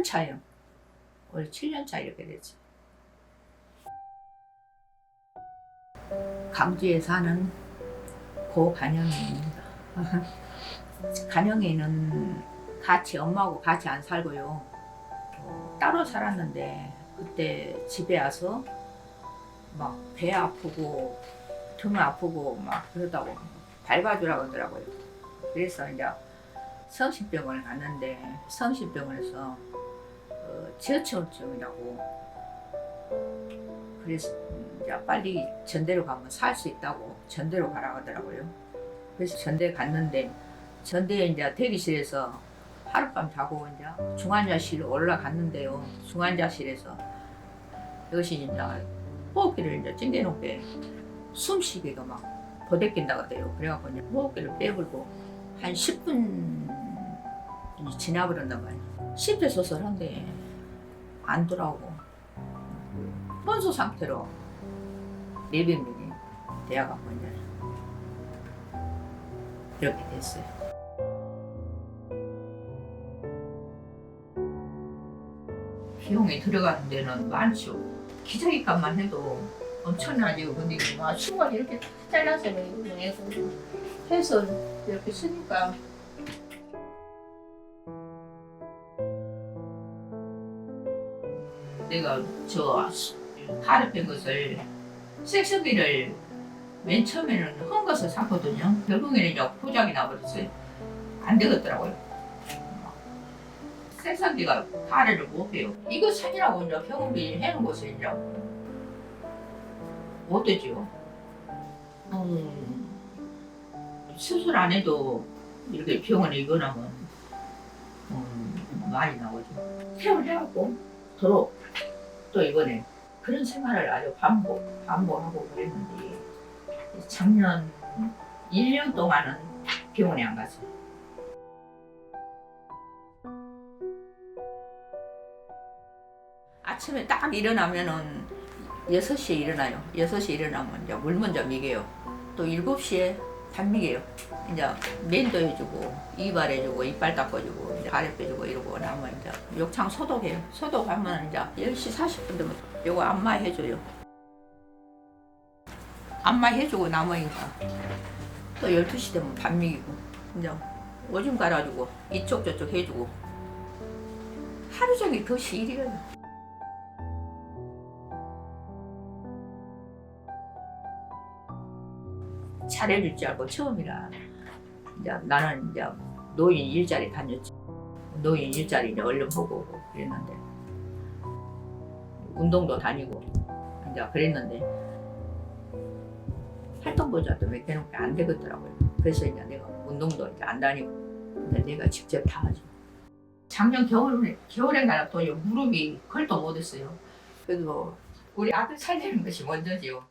7년 차요. 올 7년 차 이렇게 됐죠. 강주에 사는 고간영입니다. 간영이는 같이 엄마하고 같이 안 살고요. 어, 따로 살았는데 그때 집에 와서 막 배 아프고 등 아프고 막 그러다고 밟아주라고 하더라고요. 그래서 이제 성심병원에 갔는데 성심병원에서 어, 지어치우증이라고 그래서 이제 빨리 전대로 가면 살 수 있다고 전대로 가라 하더라고요. 그래서 전대 갔는데 전대에 이제 대기실에서 하룻밤 자고 이제 중환자실 올라갔는데요. 중환자실에서 이것이 이제 호흡기를 이제 찡겨놓게 숨쉬기가 막 버덕긴다고 돼요. 그래갖고 이제 호흡기를 빼불고 한 10분 지나버렸단 말이에요. 심폐소설한데 안 돌아오고 혼수 상태로 내병들이 되어갖고 이제 이렇게 됐어요. 비용이 들어가는 데는 많죠. 기저귀 값만 해도 엄청나죠. 근데 막 층을 이렇게 잘라서 해서 이렇게 쓰니까 내가 저뺀 것을 색소기를 맨 처음에는 한 것을 샀거든요. 결국에는 이제 포장이 나버렸어요. 안 되겠더라고요. 색소기가 가루를 못 빼요. 이거 사기라고 이제 병원비 해놓은 것을 이제 못 되죠. 음, 수술 안 해도 이렇게 병원에 입원하면 음, 많이 나오죠. 퇴원해갖고 도로 또 이번에 그런 생활을 아주 반복 반복하고 그랬는데 작년 1년 동안은 병원에 안 갔어요. 아침에 딱 일어나면은 6시에 일어나요. 6시에 일어나면 이제 물 먼저 미게요. 또 7시에 밥 미게요. 이제 면도 해주고 이발 해주고 이빨 닦아주고 가래 빼주고 이러고 나면 이제 욕창 소독해요. 소독하면 이제 10시 40분 되면 요거 안마 해줘요. 안마 해주고 나머니까 또 12시 되면 밥 미기고 이제 오줌 갈아주고 이쪽 저쪽 해주고 하루 종일 그것이 일이에요. 잘해줄 줄 알고 처음이라 이제 나는 이제 노인 일자리 다녔지 노인 일자리 이제 얼른 보고 그랬는데 운동도 다니고 이제 그랬는데 몇 개밖에 안 되겠더라고요. 그래서 이제 내가 운동도 이제 안 다니고 근데 내가 직접 다 하죠. 작년 겨울에 가라 또 무릎이 걸도 못했어요. 그래도 우리 아들 살리는 것이 먼저지요.